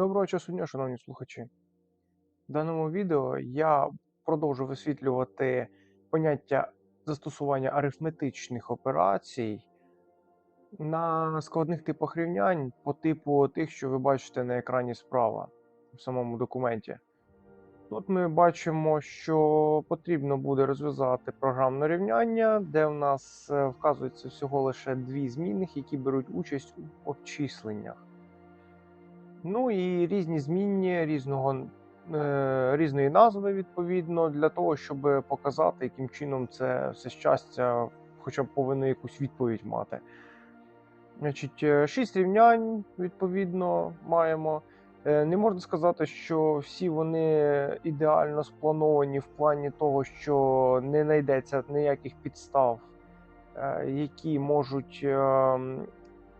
Доброго часу дня, шановні слухачі. В даному відео я продовжу висвітлювати поняття застосування арифметичних операцій на складних типах рівнянь по типу тих, що ви бачите на екрані справа в самому документі. Тут ми бачимо, що потрібно буде розв'язати програмне рівняння, де в нас е, вказується всього лише дві змінних, які беруть участь у обчисленнях. Ну і різні змінні різного, е, різної назви, відповідно, для того, щоб показати, яким чином це все щастя, хоча б повинно якусь відповідь мати. Значить, е, шість рівнянь, відповідно, маємо. Е, Не можна сказати, що всі вони ідеально сплановані в плані того, що не знайдеться ніяких підстав, е, які можуть ем,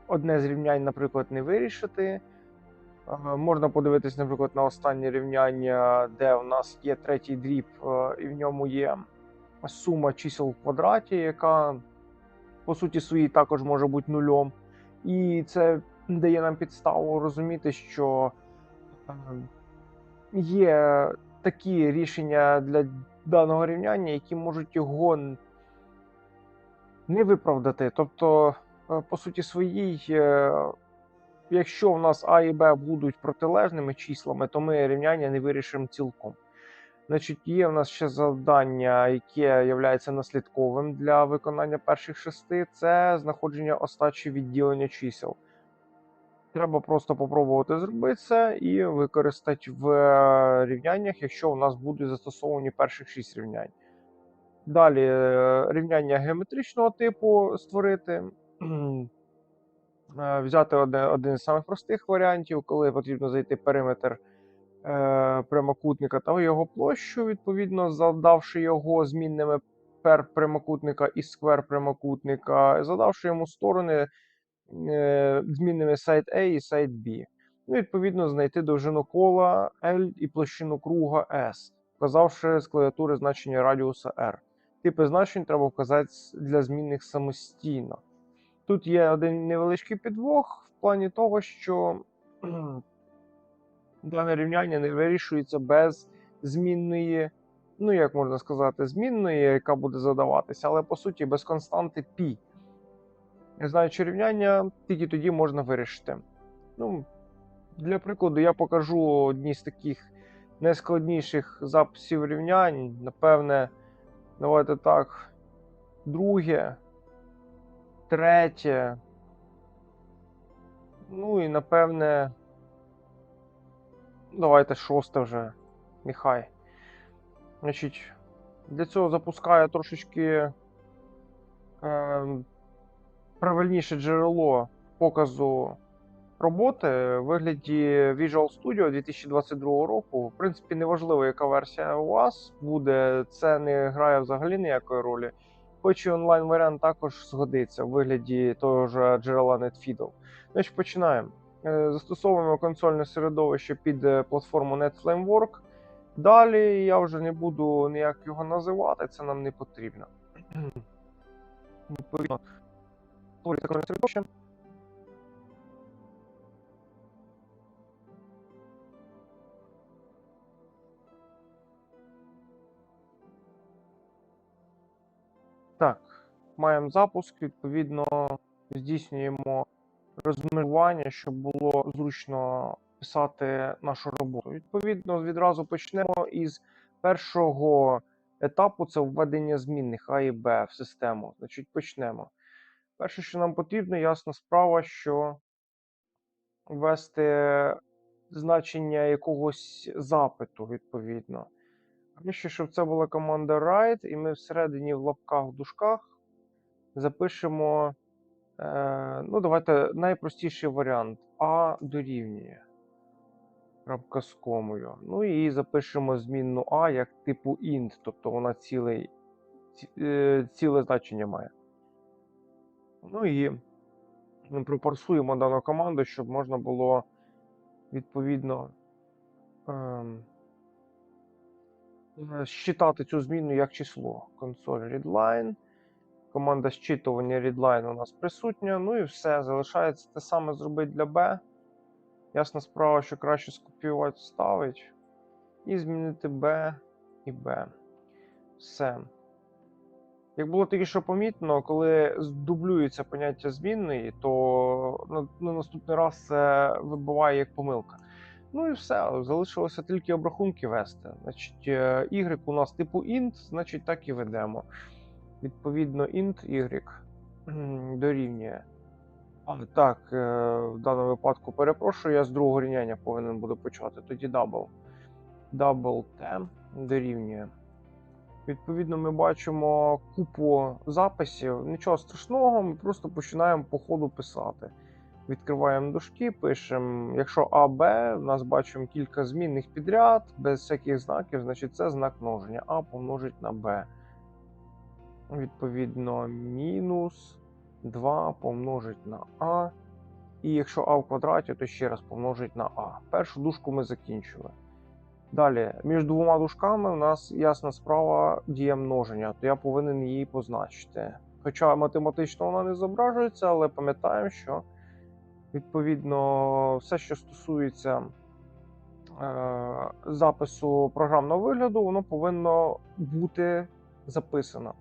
одне з рівнянь, наприклад, не вирішити. Е, Можна подивитись, наприклад, на останнє рівняння, де у нас є третій дріб, е, і в ньому є сума чисел в квадраті, яка по суті своїй також може бути нульом. І це дає нам підставу розуміти, що е, є такі рішення для даного рівняння, які можуть його не виправдати. Тобто, по суті своїй, якщо в нас А і Б будуть протилежними числами, то ми рівняння не вирішимо цілком. Значить, є в нас ще завдання, яке є наслідковим для виконання перших шести, це знаходження остачі відділення чисел. Треба просто попробувати зробити це і використати в е, рівняннях, якщо у нас будуть застосовані перших шість рівнянь. Далі е, рівняння геометричного типу створити. Е, Взяти один, один з самих простих варіантів, коли потрібно зайти периметр е, прямокутника та його площу, відповідно, завдавши його змінними пер прямокутника і сквер прямокутника, задавши йому сторони е, змінними сайт A і сайт B. Ну, відповідно, знайти довжину кола L і площину круга S, вказавши з клавіатури значення радіуса R. Типи значень треба вказати для змінних самостійно. Тут є один невеличкий підвох в плані того, що дане рівняння не вирішується без змінної, ну як можна сказати, змінної, яка буде задаватися, але по суті без константи π. Знаючи рівняння, тільки тоді можна вирішити. Ну, для прикладу, я покажу одні з таких найскладніших записів рівнянь. Напевне, давайте так. Друге, третє. Ну і напевне. Давайте шосте вже. Нехай. Значить, для цього запускаю трошечки е, правильніше джерело показу роботи в вигляді Visual Studio 2022 року. В принципі, неважливо, яка версія у вас буде, це не грає взагалі ніякої ролі. Хоч і онлайн варіант також згодиться в вигляді того ж джерела NetFido. Значить, починаємо. Е, Застосовуємо консольне середовище під е, платформу NetFlamework. Далі я вже не буду ніяк його називати, це нам не потрібно. Відповідно, середовище. Маємо запуск, відповідно, здійснюємо розмежування, щоб було зручно писати нашу роботу. Відповідно, відразу почнемо із першого етапу це введення змінних А і Б в систему. Значить, почнемо. Перше, що нам потрібно, ясна справа, що ввести значення якогось запиту, відповідно. Краще, щоб це була команда write, і ми всередині в лапках в дужках запишемо. Е, ну, давайте найпростіший варіант. А дорівнює. Крапка з комою. Ну і запишемо змінну А як типу int, тобто вона цілий, ці- е, ціле значення має. Ну і ми пропорсуємо дану команду, щоб можна було відповідно ем, е, считати цю зміну як число. Консоль readline. Команда зчитування readline у нас присутня. Ну і все. Залишається те саме зробити для B. Ясна справа, що краще скопіювати, вставить. І змінити B і B. Все. Як було тільки що помітно, коли дублюється поняття змінної, то на, на наступний раз це вибиває як помилка. Ну і все, залишилося тільки обрахунки вести. Значить, е, Y у нас типу int, значить так і ведемо. Відповідно, int y дорівнює. А, так, е, в даному випадку перепрошую, я з другого рівняння повинен буду почати. Тоді double. Double t дорівнює. Відповідно, ми бачимо купу записів. Нічого страшного, ми просто починаємо по ходу писати. Відкриваємо дужки, пишемо, якщо А, Б, у нас бачимо кілька змінних підряд, без всяких знаків, значить це знак множення. А помножить на Б. Відповідно, мінус 2 помножить на А. І якщо А в квадраті, то ще раз помножить на А. Першу дужку ми закінчили. Далі, між двома дужками у нас ясна справа дія множення, то я повинен її позначити. Хоча математично вона не зображується, але пам'ятаємо, що відповідно все, що стосується е, запису програмного вигляду, воно повинно бути записано.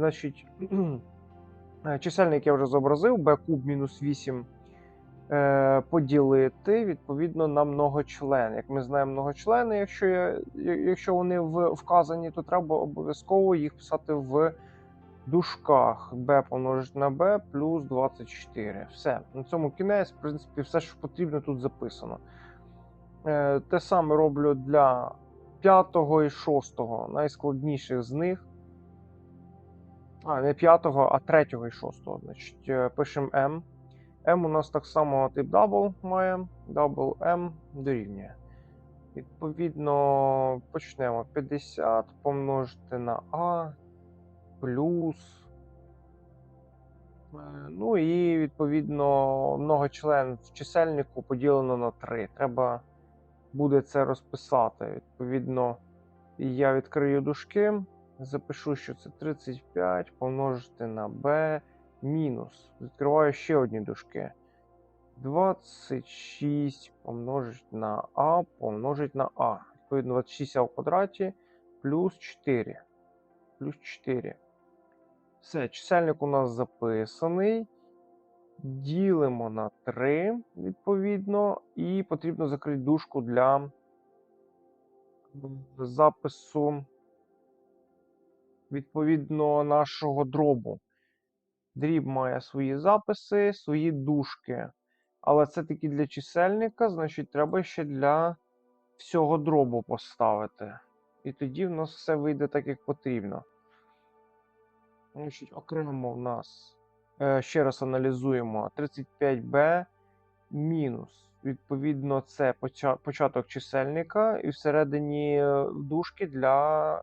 Значить, е, чисельник я вже зобразив, b куб мінус 8 е, поділити відповідно на многочлен. Як ми знаємо многочлени, якщо, я, якщо вони вказані, то треба обов'язково їх писати в дужках b помножити на b плюс 24. Все. На цьому кінець, в принципі, все, що потрібно, тут записано. Е, те саме роблю для п'ятого і шостого, найскладніших з них. А, не п'ятого, а третього і шостого. Значить, е, пишемо m. M у нас так само тип double має. Double M дорівнює. Відповідно, почнемо 50 помножити на A плюс. е, Ну і відповідно многочлен в чисельнику поділено на 3. Треба буде це розписати. Відповідно, я відкрию дужки, запишу, що це 35 помножити на b мінус. Відкриваю ще одні дужки. 26 помножить на а помножить на а. Відповідно, 26 а в квадраті плюс 4. Плюс 4. Все, чисельник у нас записаний. Ділимо на 3, відповідно, і потрібно закрити дужку для запису відповідно нашого дробу. Дріб має свої записи, свої дужки. Але це таки для чисельника, значить, треба ще для всього дробу поставити. І тоді в нас все вийде так, як потрібно. Значить, окремо в нас е, ще раз аналізуємо 35b мінус. Відповідно, це початок чисельника, і всередині е, дужки для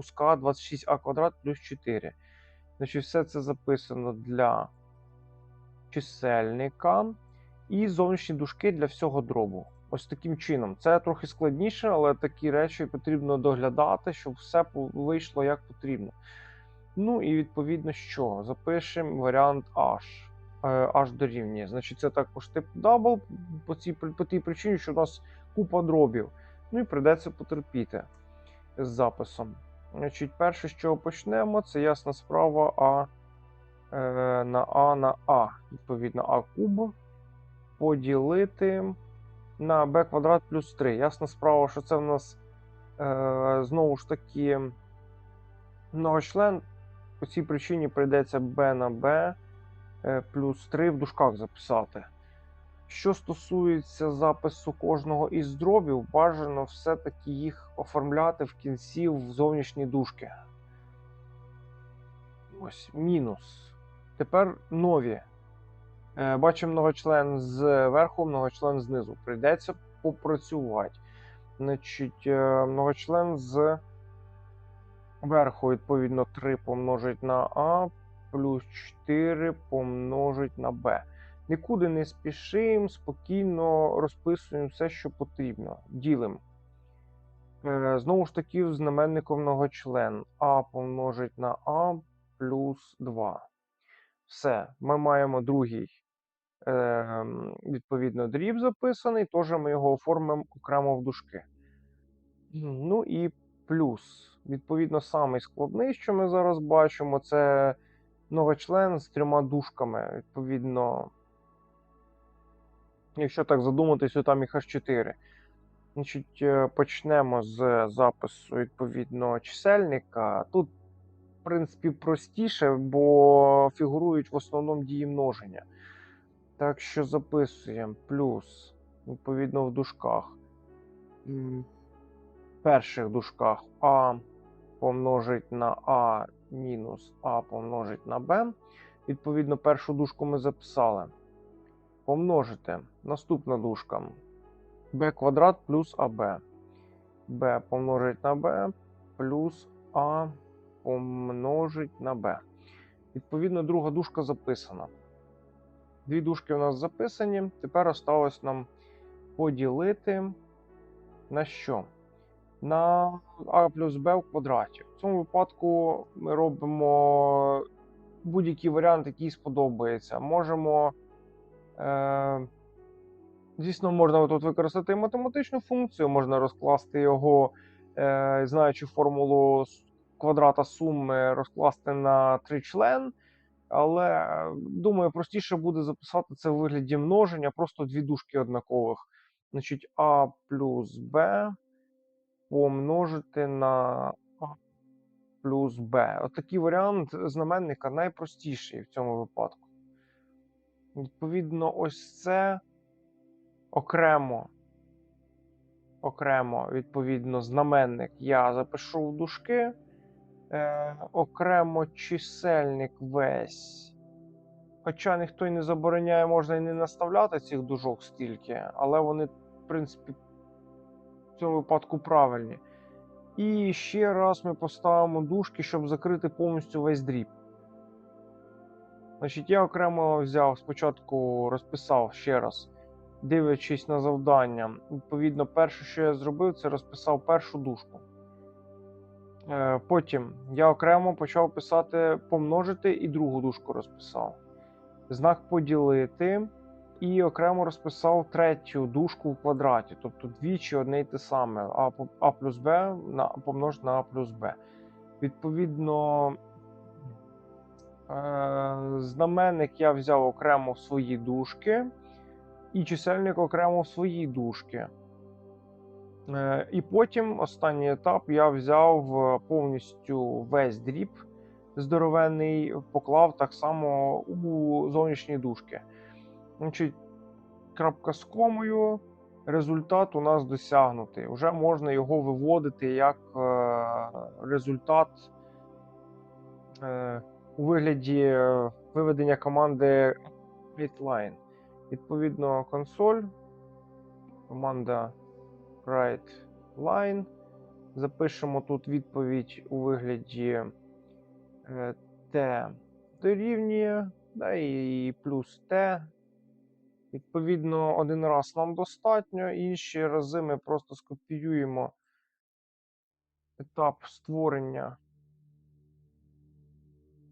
куска 26а квадрат плюс 4. Значить, все це записано для чисельника і зовнішні дужки для всього дробу. Ось таким чином. Це трохи складніше, але такі речі потрібно доглядати, щоб все вийшло як потрібно. Ну і відповідно що? Запишемо варіант H. Е, H дорівнює. Значить, це також тип double по, цій, по тій причині, що у нас купа дробів. Ну і прийдеться потерпіти з записом. Значить, перше, з чого почнемо, це ясна справа А е, на А на А. Відповідно, А куб поділити на b квадрат плюс 3. Ясна справа, що це в нас е, знову ж таки многочлен. По цій причині прийдеться b на b е, плюс 3 в дужках записати. Що стосується запису кожного із дробів, бажано все-таки їх оформляти в кінці в зовнішні дужки. Ось мінус. Тепер нові. Е, Бачимо многочлен зверху, многочлен знизу. Прийдеться попрацювати. Значить, е, многочлен з верху, відповідно, 3 помножить на А, плюс 4 помножить на Б. Нікуди не спішимо, спокійно розписуємо все, що потрібно. Ділимо. Е, Знову ж таки, знаменником многочлен. А помножить на А плюс 2. Все, ми маємо другий ем, відповідно, дріб записаний, теж ми його оформимо окремо в дужки. Ну і плюс. Відповідно, самий складний, що ми зараз бачимо, це новочлен з трьома дужками. Відповідно, якщо так задуматись, то там їх аж 4. Значить, е, почнемо з запису відповідно чисельника. Тут, в принципі, простіше, бо фігурують в основному дії множення. Так що записуємо плюс, відповідно, в дужках. В перших дужках А помножить на А мінус А помножить на Б. Відповідно, першу дужку ми записали. Помножити. Наступна дужка. b квадрат плюс АБ. b помножить на b плюс А помножить на b. Відповідно, друга дужка записана. Дві дужки у нас записані. Тепер осталось нам поділити на що? На а плюс b в квадраті. В цьому випадку ми робимо будь-який варіант, який сподобається. Можемо. Е, Звісно, можна тут використати математичну функцію, можна розкласти його, е, знаючи формулу квадрата суми, розкласти на тричлен. Але е, думаю, простіше буде записати це в вигляді множення, просто дві дужки однакових. Значить, А плюс Б помножити на А плюс Б. Отакий варіант знаменника найпростіший в цьому випадку. Відповідно, ось це окремо, окремо, відповідно, знаменник я запишу в дужки. Е, окремо чисельник весь. Хоча ніхто й не забороняє, можна і не наставляти цих дужок стільки, але вони, в принципі, в цьому випадку правильні. І ще раз ми поставимо дужки, щоб закрити повністю весь дріб. Значить, я окремо взяв спочатку, розписав ще раз, дивлячись на завдання. Відповідно, перше, що я зробив, це розписав першу дужку. Е, Потім я окремо почав писати помножити і другу дужку розписав. Знак поділити. І окремо розписав третю дужку в квадраті, тобто двічі одне й те саме. А, плюс Б на, помножити на А плюс Б. Відповідно, знаменник я взяв окремо в свої дужки, і чисельник окремо в свої дужки. Е, і потім останній етап я взяв е, повністю весь дріб здоровенний, поклав так само у зовнішні дужки. Значить, крапка з комою, результат у нас досягнутий. Вже можна його виводити як е, результат у вигляді виведення команди WriteLine. Відповідно, консоль, команда write line. Запишемо тут відповідь у вигляді t дорівнює, да, і плюс t. Відповідно, один раз нам достатньо, інші рази ми просто скопіюємо етап створення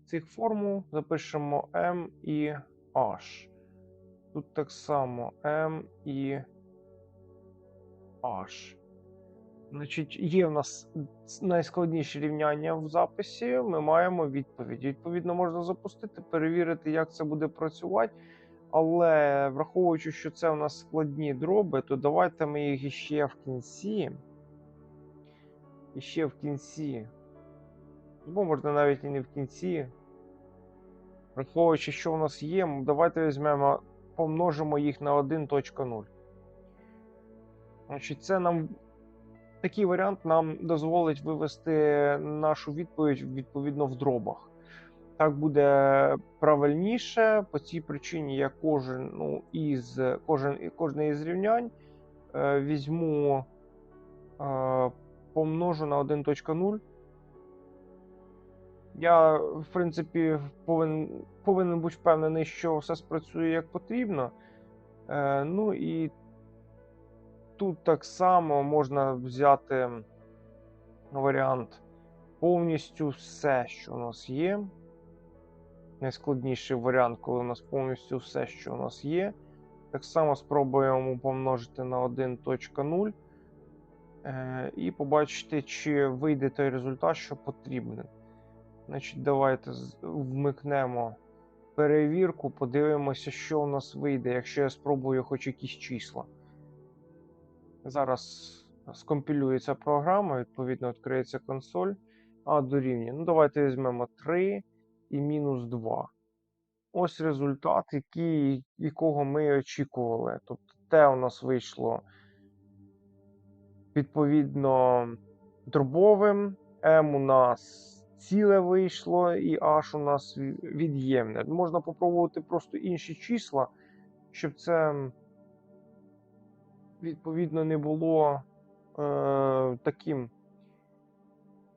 цих формул, запишемо M і H. Тут так само M і H. Значить, є в нас найскладніші рівняння в записі. Ми маємо відповідь. Відповідно, можна запустити, перевірити, як це буде працювати. Але враховуючи, що це у нас складні дроби, то давайте ми їх іще в кінці. Іще в кінці. Або можна навіть і не в кінці. Враховуючи, що у нас є, давайте візьмемо, помножимо їх на 1.0. Значить, це нам такий варіант нам дозволить вивести нашу відповідь відповідно в дробах. Так буде правильніше. По цій причині я кожен ну, із кожен, кожне із рівнянь е, візьму, е, помножу на 1.0. Я, в принципі, повинен повинен бути впевнений, що все спрацює як потрібно. Е, Ну і Тут так само можна взяти варіант повністю все, що у нас є. найскладніший варіант, коли у нас повністю все, що у нас є. Так само спробуємо помножити на 1.0 е, і побачити, чи вийде той результат, що потрібен. Значить, давайте вмикнемо перевірку, подивимося, що у нас вийде, якщо я спробую хоч якісь числа. Зараз скомпілюється програма, відповідно, відкриється консоль. А дорівнює. Ну, давайте візьмемо 3 і мінус 2. Ось результат, який, якого ми очікували. Тобто те у нас вийшло відповідно дробовим, М у нас ціле вийшло, і H у нас від'ємне. Можна попробувати просто інші числа, щоб це відповідно не було е, таким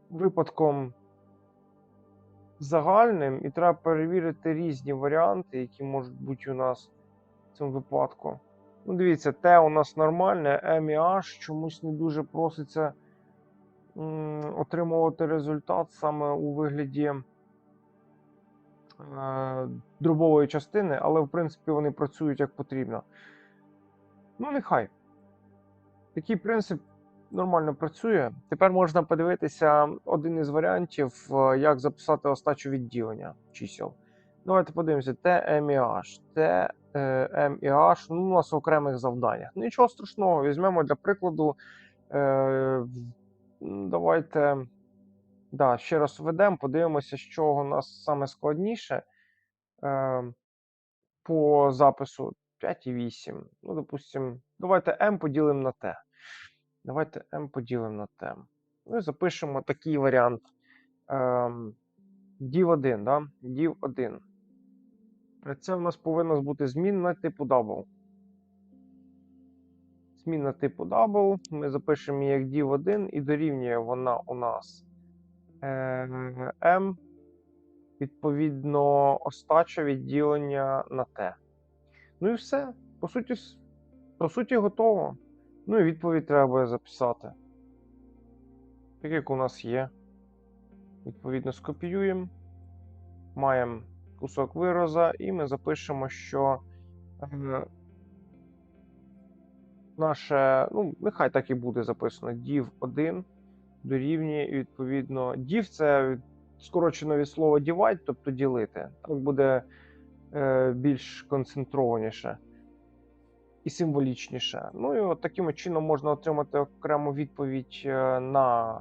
випадком загальним, і треба перевірити різні варіанти, які можуть бути у нас в цьому випадку. Ну, дивіться, Т у нас нормальне, М і H чомусь не дуже проситься отримувати результат саме у вигляді е, дробової частини, але в принципі вони працюють як потрібно. Ну, нехай. Такий принцип нормально працює. Тепер можна подивитися один із варіантів, е, як записати остачу відділення чисел. Давайте подивимося: T, M і H. T, е, M і H ну, у нас в окремих завданнях. Нічого страшного, візьмемо для прикладу. Е, м, давайте да, ще раз введемо, подивимося, що у нас саме складніше. Е, по запису 5,8. Ну, допустимо, давайте m поділимо на t. Давайте m поділимо на t. Ну і запишемо такий варіант. Ем, div1, да? div1. Це в нас повинна бути змінна типу double. Змінна типу double. Ми запишемо її як div1 і дорівнює вона у нас е, m, відповідно, остача відділення на t. Ну і все. По суті, по суті, готово. Ну і відповідь треба записати. Так як у нас є. Відповідно, скопіюємо. Маємо кусок вираза, і ми запишемо, що е, наше, ну, нехай так і буде записано, div1 дорівнює, і відповідно, div це скорочено від слова divide, тобто ділити. Так буде е, більш концентрованіше і символічніше. Ну і от таким чином можна отримати окрему відповідь е, на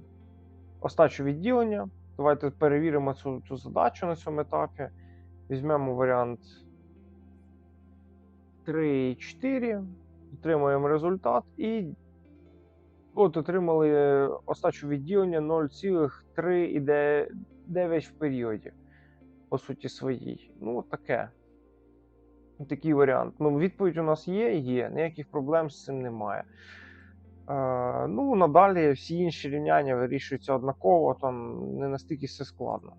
остачу відділення. Давайте перевіримо цю, цю задачу на цьому етапі. Візьмемо варіант 3 і 4, отримуємо результат і от отримали остачу відділення 0,3,9 в періоді, по суті своїй. Ну, таке. Такий варіант. Ну, відповідь у нас є, є. Ніяких проблем з цим немає. Е, ну, надалі всі інші рівняння вирішуються однаково, там не настільки все складно.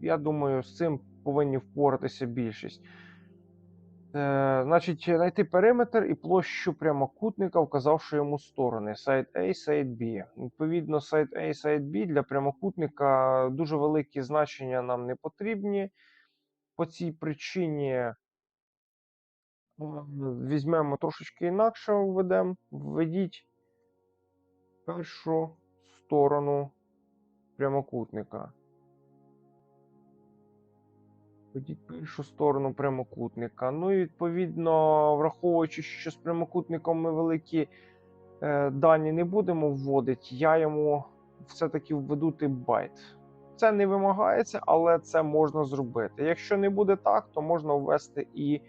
Я думаю, з цим повинні впоратися більшість. Е, значить, знайти периметр і площу прямокутника, вказавши йому сторони сайт A, сайт B. Відповідно, сайт A, сайт B для прямокутника дуже великі значення нам не потрібні. По цій причині е, візьмемо трошечки інакше, введемо. Введіть першу сторону прямокутника. Введіть першу сторону прямокутника. Ну і відповідно, враховуючи, що з прямокутником ми великі е, дані не будемо вводити, я йому все-таки введу тип байт. Це не вимагається, але це можна зробити. Якщо не буде так, то можна ввести і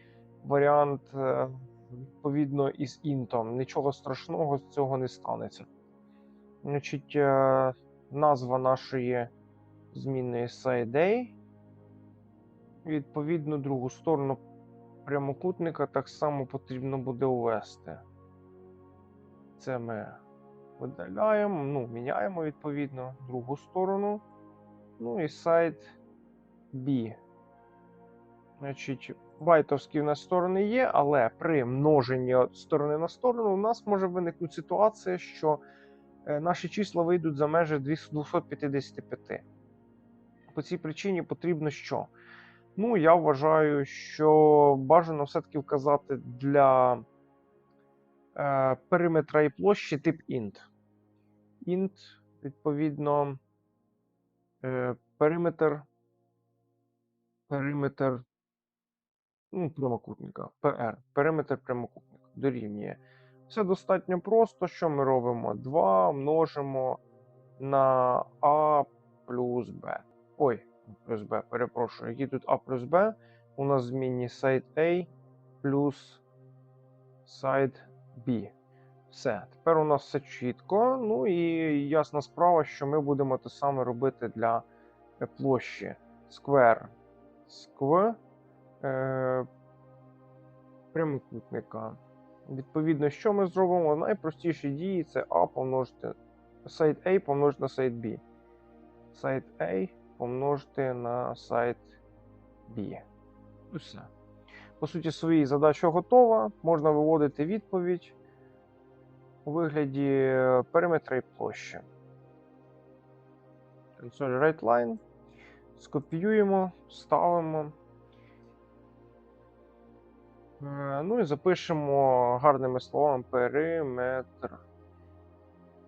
варіант е, відповідно із інтом. Нічого страшного з цього не станеться. Значить, е, назва нашої змінної SideA. Відповідно, другу сторону прямокутника так само потрібно буде ввести. Це ми видаляємо, ну, міняємо відповідно другу сторону. Ну і сайт B. Значить, байтовські в нас сторони є, але при множенні сторони на сторону у нас може виникнути ситуація, що е, наші числа вийдуть за межі 255. По цій причині потрібно що? Ну, я вважаю, що бажано все-таки вказати для е, периметра і площі тип int. int, відповідно, е, периметр, периметр ну, прямокутника, PR, периметр прямокутника дорівнює. Все достатньо просто. Що ми робимо? 2 множимо на А плюс Б. Ой, плюс Б, перепрошую. Які тут А плюс Б? У нас змінні сайт A плюс сайт B. Все. Тепер у нас все чітко. Ну і ясна справа, що ми будемо те саме робити для е, площі. Square. Square. Е, прямокутника. Відповідно, що ми зробимо? Найпростіші дії це А помножити сайт A помножити на сайт B. Сайт A помножити на сайт B. І все. По суті, своїй задача готова. Можна виводити відповідь у вигляді е, периметра і площі. Sorry, right. Скопіюємо, ставимо. Е, Ну і запишемо гарними словами периметр.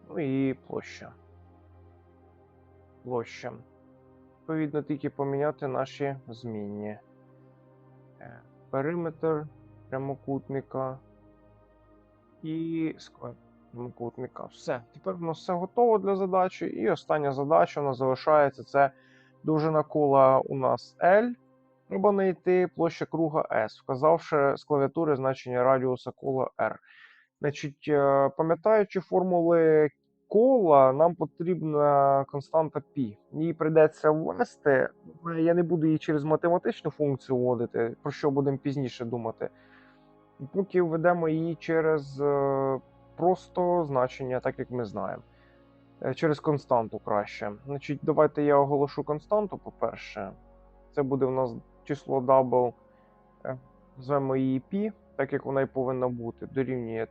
Ну і площа. Площа. Відповідно, тільки поміняти наші змінні. Е, Периметр прямокутника і сквер прямокутника. Все. Тепер у нас все готово для задачі. І остання задача у нас залишається це довжина кола у нас L. Треба знайти площа круга S, вказавши з клавіатури значення радіуса кола R. Значить, е, пам'ятаючи формули кола, нам потрібна константа π. Її прийдеться ввести. Я не буду її через математичну функцію вводити, про що будемо пізніше думати. Поки введемо її через е, просто значення, так як ми знаємо. Е, Через константу краще. Значить, давайте я оголошу константу, по-перше. Це буде у нас число double, е, назвемо її π, так як вона і повинна бути, дорівнює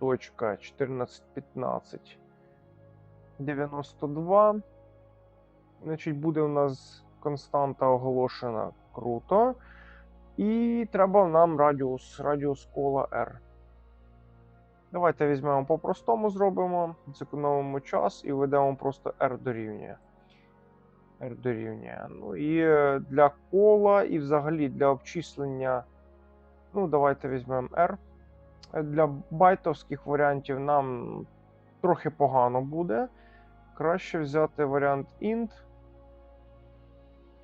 3.1415 92. Значить, буде у нас константа оголошена круто. І треба нам радіус, радіус кола R. Давайте візьмемо по-простому, зробимо, зекономимо час і введемо просто R дорівнює. R дорівнює. Ну і е, для кола, і взагалі для обчислення. Ну, давайте візьмемо R. Е, Для байтовських варіантів нам трохи погано буде. Краще взяти варіант int.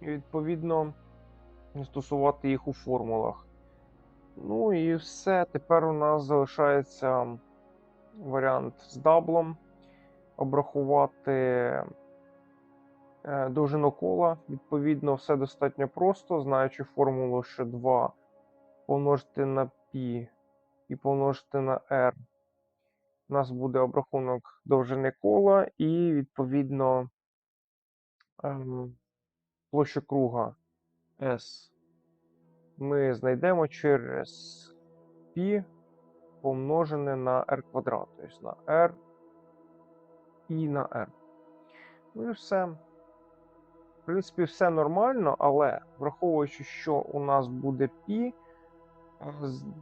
І відповідно застосувати їх у формулах. Ну і все. Тепер у нас залишається варіант з даблом. Обрахувати е, довжину кола. Відповідно, все достатньо просто, знаючи формулу, що 2 помножити на π і помножити на r. У нас буде обрахунок довжини кола і, відповідно, ем, площу круга S ми знайдемо через π помножене на r квадрат, тобто на r і на r. Ну і все. В принципі, все нормально, але враховуючи, що у нас буде π,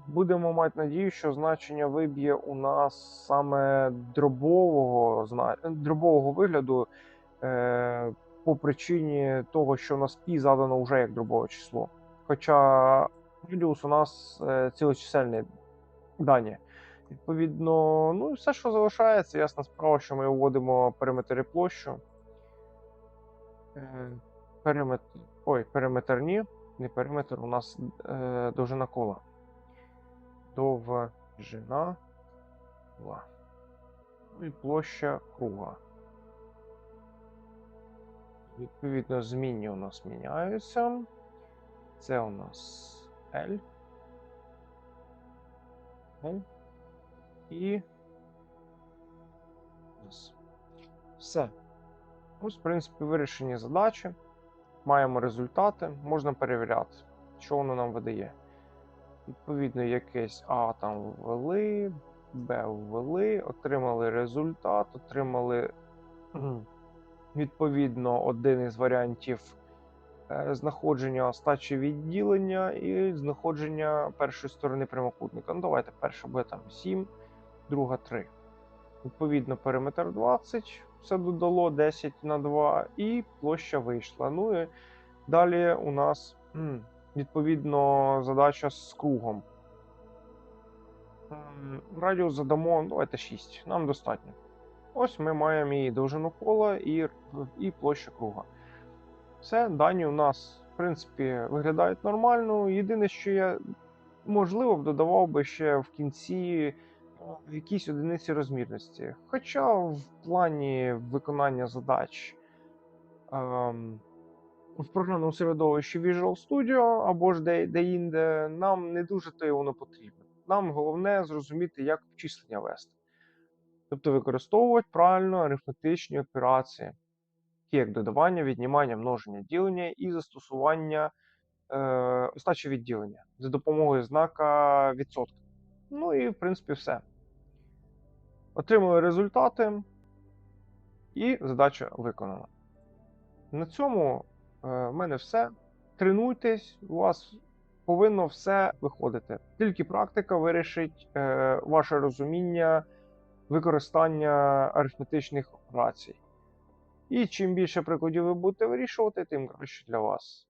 будемо мати надію, що значення виб'є у нас саме дробового, дробового вигляду е, по причині того, що у нас π задано вже як дробове число. Хоча радіус у нас е, цілочисельні дані. Відповідно, ну все, що залишається, ясна справа, що ми вводимо периметр і площу. Е, периметр. Ой, периметр ні. Не периметр, у нас е, довжина кола. Довжина. Ну і площа круга. Відповідно, змінні у нас міняються. Це у нас L. L. І. Все. Ось, в принципі, вирішені задачі. Маємо результати, можна перевіряти, що воно нам видає. Відповідно, якесь А там ввели, Б ввели, отримали результат, отримали відповідно один із варіантів е, знаходження остачі відділення і знаходження першої сторони прямокутника. Ну, давайте перша буде там 7, друга 3. Відповідно, периметр 20, все додало 10 на 2, і площа вийшла. Ну і далі у нас відповідно задача з кругом. Радіус задамо, ну, давайте 6, нам достатньо. Ось ми маємо і довжину кола, і, і площу круга. Все, дані у нас, в принципі, виглядають нормально. Єдине, що я можливо б додавав би ще в кінці е, якісь одиниці розмірності. Хоча в плані виконання задач ем, в програмному середовищі Visual Studio або ж де- де-інде нам не дуже то воно потрібно. Нам головне зрозуміти, як обчислення вести. Тобто використовувати правильно арифметичні операції, такі як додавання, віднімання, множення, ділення і застосування е, остачі відділення за допомогою знака відсотка. Ну і в принципі все. Отримали результати, і задача виконана. На цьому в мене все. Тренуйтесь, у вас повинно все виходити. Тільки практика вирішить е, ваше розуміння використання арифметичних операцій. І чим більше прикладів ви будете вирішувати, тим краще для вас.